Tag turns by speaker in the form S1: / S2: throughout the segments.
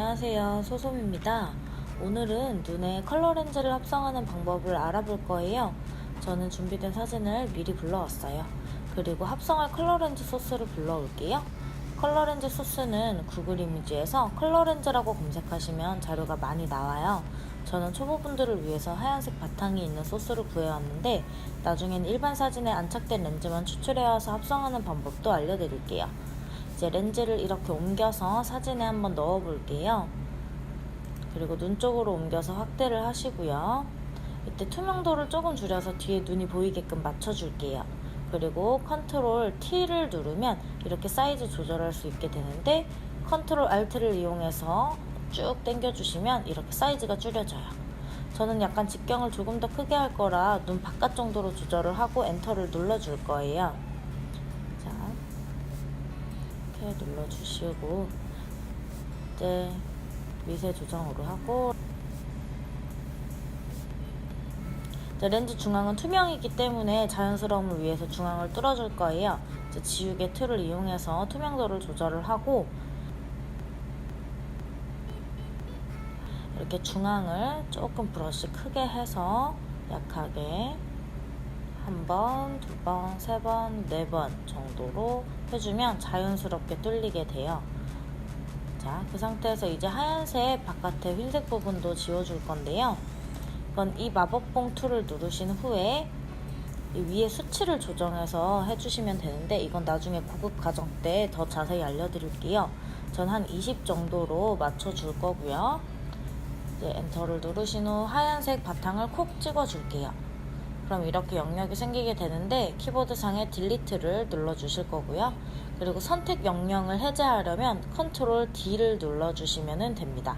S1: 안녕하세요. 소솜입니다. 오늘은 눈에 컬러 렌즈를 합성하는 방법을 알아볼 거예요. 저는 준비된 사진을 미리 불러왔어요. 그리고 합성할 컬러 렌즈 소스를 불러올게요. 컬러 렌즈 소스는 구글 이미지에서 컬러 렌즈라고 검색하시면 자료가 많이 나와요. 저는 초보분들을 위해서 하얀색 바탕이 있는 소스를 구해왔는데 나중엔 일반 사진에 안착된 렌즈만 추출해와서 합성하는 방법도 알려드릴게요. 이제 렌즈를 이렇게 옮겨서 사진에 한번 넣어 볼게요. 그리고 눈 쪽으로 옮겨서 확대를 하시고요. 이때 투명도를 조금 줄여서 뒤에 눈이 보이게끔 맞춰줄게요. 그리고 컨트롤 T를 누르면 이렇게 사이즈 조절할 수 있게 되는데 컨트롤 Alt를 이용해서 쭉 당겨주시면 이렇게 사이즈가 줄여져요. 저는 약간 직경을 조금 더 크게 할 거라 눈 바깥 정도로 조절을 하고 엔터를 눌러줄 거예요. 자, 이렇게 눌러주시고 이제 미세 조정으로 하고 이제 렌즈 중앙은 투명이기 때문에 자연스러움을 위해서 중앙을 뚫어줄 거예요. 이제 지우개 툴을 이용해서 투명도를 조절을 하고 이렇게 중앙을 조금 브러쉬 크게 해서 약하게 한 번, 두 번, 세 번, 네 번 정도로 해주면 자연스럽게 뚫리게 돼요. 자, 그 상태에서 이제 하얀색 바깥에 흰색 부분도 지워줄 건데요. 이건 이 마법봉 툴을 누르신 후에 이 위에 수치를 조정해서 해주시면 되는데 이건 나중에 고급 과정 때 더 자세히 알려드릴게요. 전 한 20 정도로 맞춰줄 거고요. 이제 엔터를 누르신 후 하얀색 바탕을 콕 찍어줄게요. 그럼 이렇게 영역이 생기게 되는데 키보드상에 딜리트를 눌러 주실 거고요. 그리고 선택 영역을 해제하려면 컨트롤 D를 눌러 주시면 됩니다.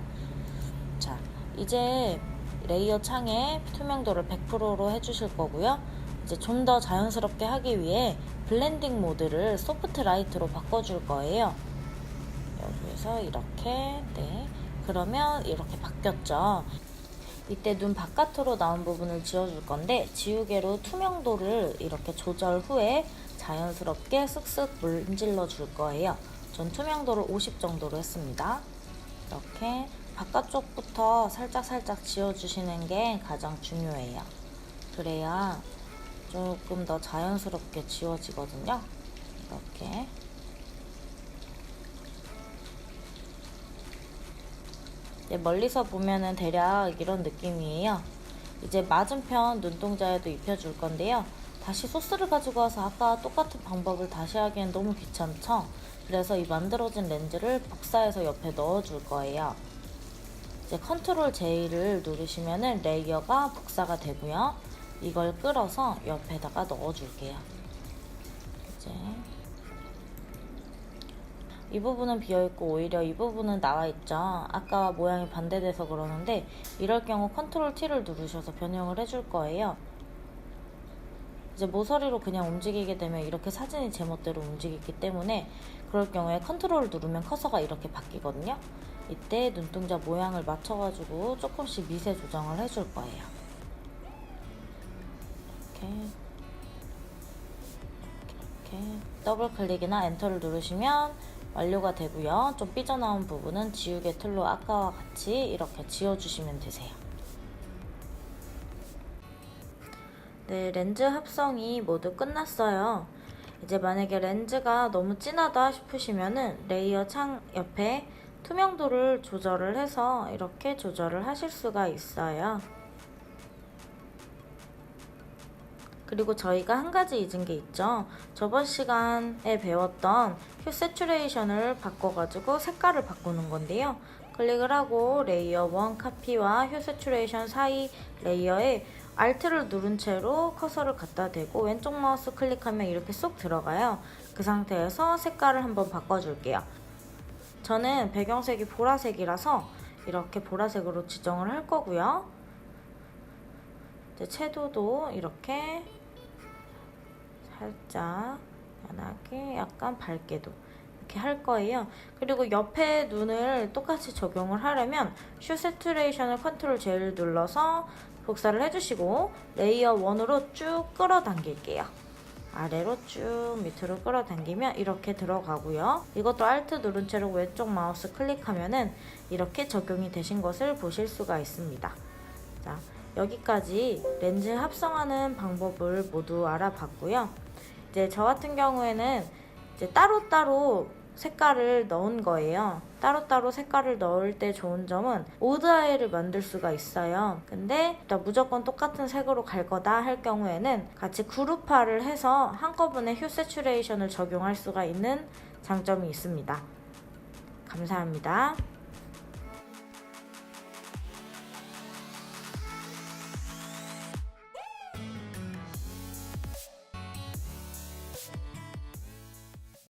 S1: 자, 이제 레이어 창에 투명도를 100%로 해주실 거고요. 이제 좀 더 자연스럽게 하기 위해 블렌딩 모드를 소프트 라이트로 바꿔줄 거예요. 여기에서 이렇게, 네. 그러면 이렇게 바뀌었죠. 이때 눈 바깥으로 나온 부분을 지워줄 건데 지우개로 투명도를 이렇게 조절 후에 자연스럽게 쓱쓱 문질러 줄 거예요. 전 투명도를 50 정도로 했습니다. 이렇게 바깥쪽부터 살짝살짝 지워주시는 게 가장 중요해요. 그래야 조금 더 자연스럽게 지워지거든요. 이렇게. 멀리서 보면은 대략 이런 느낌이에요. 이제 맞은편 눈동자에도 입혀줄 건데요. 다시 소스를 가지고 와서 아까 똑같은 방법을 다시 하기엔 너무 귀찮죠? 그래서 이 만들어진 렌즈를 복사해서 옆에 넣어줄 거예요. 이제 컨트롤 J를 누르시면은 레이어가 복사가 되고요. 이걸 끌어서 옆에다가 넣어줄게요. 이제 이 부분은 비어있고 오히려 이 부분은 나와있죠. 아까와 모양이 반대돼서 그러는데 이럴 경우 컨트롤 T를 누르셔서 변형을 해줄 거예요. 이제 모서리로 그냥 움직이게 되면 이렇게 사진이 제멋대로 움직이기 때문에 그럴 경우에 컨트롤을 누르면 커서가 이렇게 바뀌거든요. 이때 눈동자 모양을 맞춰가지고 조금씩 미세 조정을 해줄 거예요. 이렇게 이렇게 더블 클릭이나 엔터를 누르시면 완료가 되고요. 좀 삐져나온 부분은 지우개 툴로 아까와 같이 이렇게 지워주시면 되세요. 네, 렌즈 합성이 모두 끝났어요. 이제 만약에 렌즈가 너무 진하다 싶으시면은 레이어 창 옆에 투명도를 조절을 해서 이렇게 조절을 하실 수가 있어요. 그리고 저희가 한 가지 잊은 게 있죠. 저번 시간에 배웠던 휴 세츄레이션을 바꿔가지고 색깔을 바꾸는 건데요. 클릭을 하고 레이어 1 카피와 휴 세츄레이션 사이 레이어에 Alt를 누른 채로 커서를 갖다 대고 왼쪽 마우스 클릭하면 이렇게 쏙 들어가요. 그 상태에서 색깔을 한번 바꿔줄게요. 저는 배경색이 보라색이라서 이렇게 보라색으로 지정을 할 거고요. 채도도 이렇게 살짝 연하게 약간 밝게도 이렇게 할 거예요. 그리고 옆에 눈을 똑같이 적용을 하려면 슈 세츄레이션을 컨트롤 J를 눌러서 복사를 해주시고 레이어 1으로 쭉 끌어당길게요. 아래로 쭉 밑으로 끌어당기면 이렇게 들어가고요. 이것도 Alt 누른 채로 왼쪽 마우스 클릭하면은 이렇게 적용이 되신 것을 보실 수가 있습니다. 자, 여기까지 렌즈 합성하는 방법을 모두 알아봤고요. 이제 저 같은 경우에는 이제 따로따로 색깔을 넣은 거예요. 따로따로 색깔을 넣을 때 좋은 점은 오드아이를 만들 수가 있어요. 근데 무조건 똑같은 색으로 갈 거다 할 경우에는 같이 그룹화를 해서 한꺼번에 휴 세츄레이션을 적용할 수가 있는 장점이 있습니다. 감사합니다.